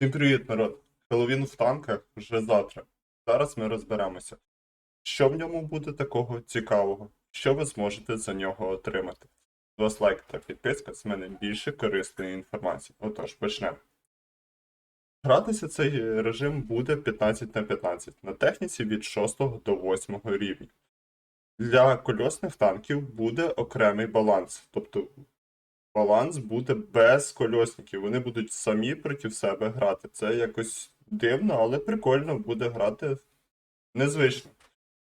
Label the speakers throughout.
Speaker 1: Всім привіт, народ! Хеллоуін в танках вже завтра. Зараз ми розберемося, що в ньому буде такого цікавого, що ви зможете за нього отримати. З вас лайк та підписка, з мене більше корисної інформації. Отож, почнемо. Гратися цей режим буде 15 на 15 на техніці від 6 до 8 рівня. Для кольосних танків буде окремий баланс, тобто баланс буде без кольосників. Вони будуть самі проти себе грати. Це якось дивно, але прикольно буде грати незвично.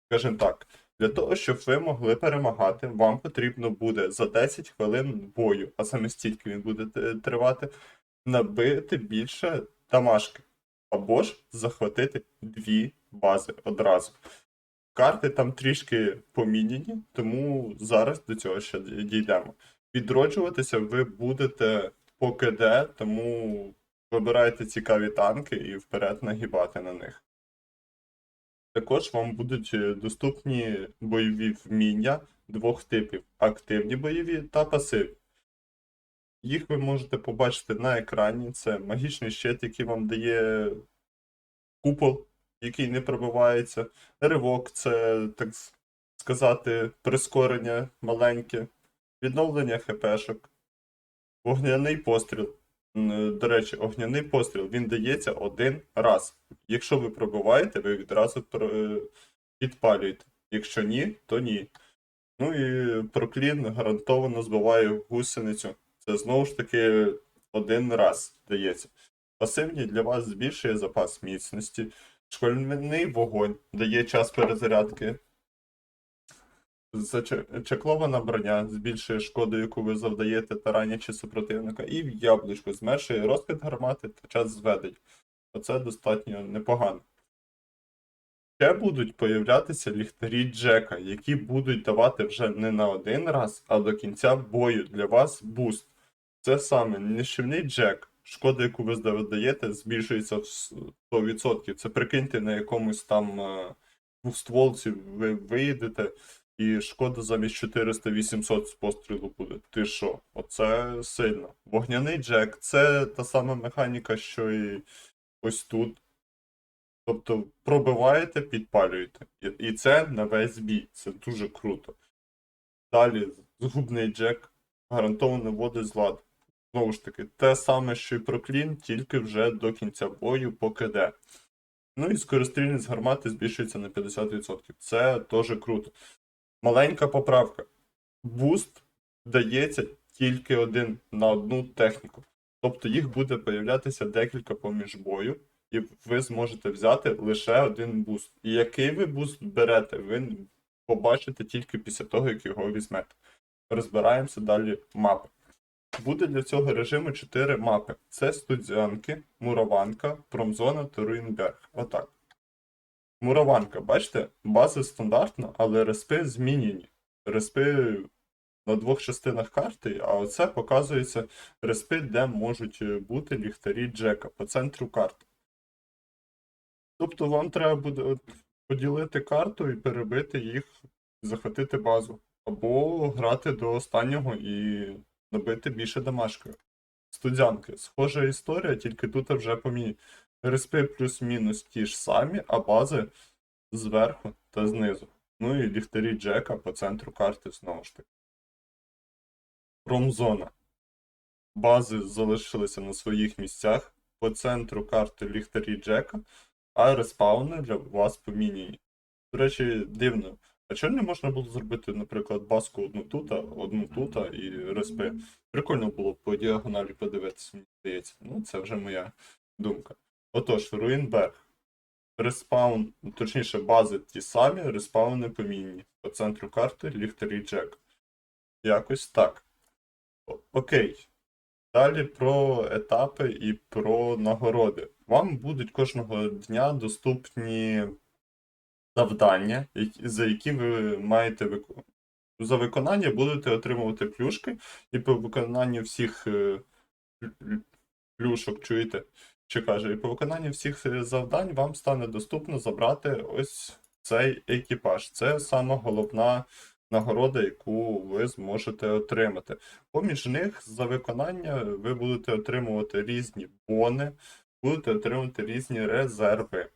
Speaker 1: Скажімо так, для того, щоб ви могли перемагати, вам потрібно буде за 10 хвилин бою, а саме стільки він буде тривати, набити більше дамашки. Або ж захватити дві бази одразу. Карти там трішки поміняні, тому зараз до цього ще дійдемо. Відроджуватися ви будете по КД, тому вибирайте цікаві танки і вперед нагибати на них. Також вам будуть е, доступні бойові вміння двох типів: активні бойові та пасивні. Їх ви можете побачити на екрані. Це магічний щит, який вам дає купол, який не пробивається. Ривок це, так сказати, прискорення маленьке відновлення ХПшок, вогняний постріл. До речі, огняний постріл він дається один раз. Якщо ви пробиваєте, ви відразу е, підпалюєте. Якщо ні, то ні. Ну і проклін гарантовано збиває гусеницю. Це знову ж таки один раз дається. Пасивні для вас збільшує запас міцності. Школьний вогонь дає час перезарядки Зачеклована броня збільшує шкоду, яку ви завдаєте таранячи супротивника, і в яблучко зменшує розкид гармати та час зведень. Оце достатньо непогано. Ще будуть появлятися ліхтарі Джека, які будуть давати вже не на один раз, а до кінця бою для вас буст. Це саме нищівний Джек. Шкода, яку ви завдаєте, збільшується в 100%. Це прикиньте на якомусь там е, двохстволці ви виїдете. І шкода замість 400-800 з пострілу буде. Ти що? Оце сильно. Вогняний джек це та сама механіка, що і ось тут. Тобто пробиваєте, підпалюєте. І, це на весь бій. Це дуже круто. Далі, згубний джек гарантовано вводить з ладу. Знову ж таки, те саме, що і проклін, тільки вже до кінця бою по КД. Ну і скорострільність гармати збільшується на 50%. Це теж круто. Маленька поправка. Буст дається тільки один на одну техніку. Тобто їх буде появлятися декілька поміж бою, і ви зможете взяти лише один буст. І який ви буст берете, ви побачите тільки після того, як його візьмете. Розбираємося далі мапи. Буде для цього режиму 4 мапи: це студзянки, мураванка, промзона та руїнберг. Отак. Мураванка, бачите, база стандартна, але респи змінені. Респи на двох частинах карти, а оце показується респи, де можуть е, бути ліхтарі Джека по центру карти. Тобто вам треба буде поділити карту і перебити їх, захватити базу. Або грати до останнього і набити більше дамашкою. Студянки. Схожа історія, тільки тут вже помі... Респи плюс-мінус ті ж самі, а бази зверху та знизу. Ну і ліхтарі Джека по центру карти знову ж таки. Промзона. Бази залишилися на своїх місцях. По центру карти ліхтарі Джека, а респауни для вас поміняні. До речі, дивно. А чого не можна було зробити, наприклад, баску одну тута, одну тута і респи? Прикольно було по діагоналі подивитися, мені здається. Ну, це вже моя думка. Отож, Руїнберг. Респаун, точніше, бази ті самі, респауни помінні. По центру карти ліхтарі Джек. Якось так. Окей. Далі про етапи і про нагороди. Вам будуть кожного дня доступні завдання, за які ви маєте виконувати. За виконання будете отримувати плюшки, і по виконанню всіх е, плю- плю- плюшок, чуєте? Що каже, і по виконанню всіх завдань вам стане доступно забрати ось цей екіпаж. Це сама головна нагорода, яку ви зможете отримати. Поміж них за виконання ви будете отримувати різні бони, будете отримувати різні резерви.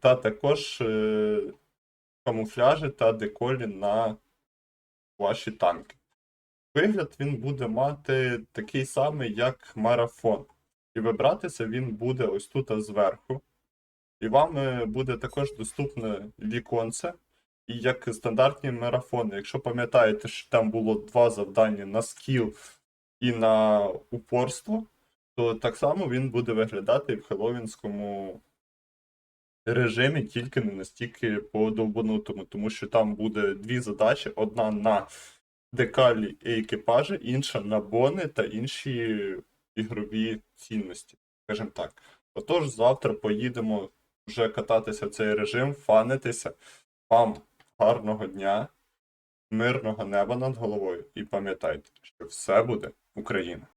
Speaker 1: Та також е, камуфляжі та деколі на ваші танки. Вигляд він буде мати такий самий, як марафон. І вибратися він буде ось тут зверху. І вам е, буде також доступне віконце, і як стандартні марафони. Якщо пам'ятаєте, що там було два завдання на скіл і на упорство, то так само він буде виглядати в хеллоуінському режимі, тільки не настільки по довбанутому, тому що там буде дві задачі: одна на декалі екіпажі, інша на бони та інші ігрові цінності, скажімо так. Отож, завтра поїдемо вже кататися в цей режим, фанитися. Вам гарного дня, мирного неба над головою і пам'ятайте, що все буде Україна.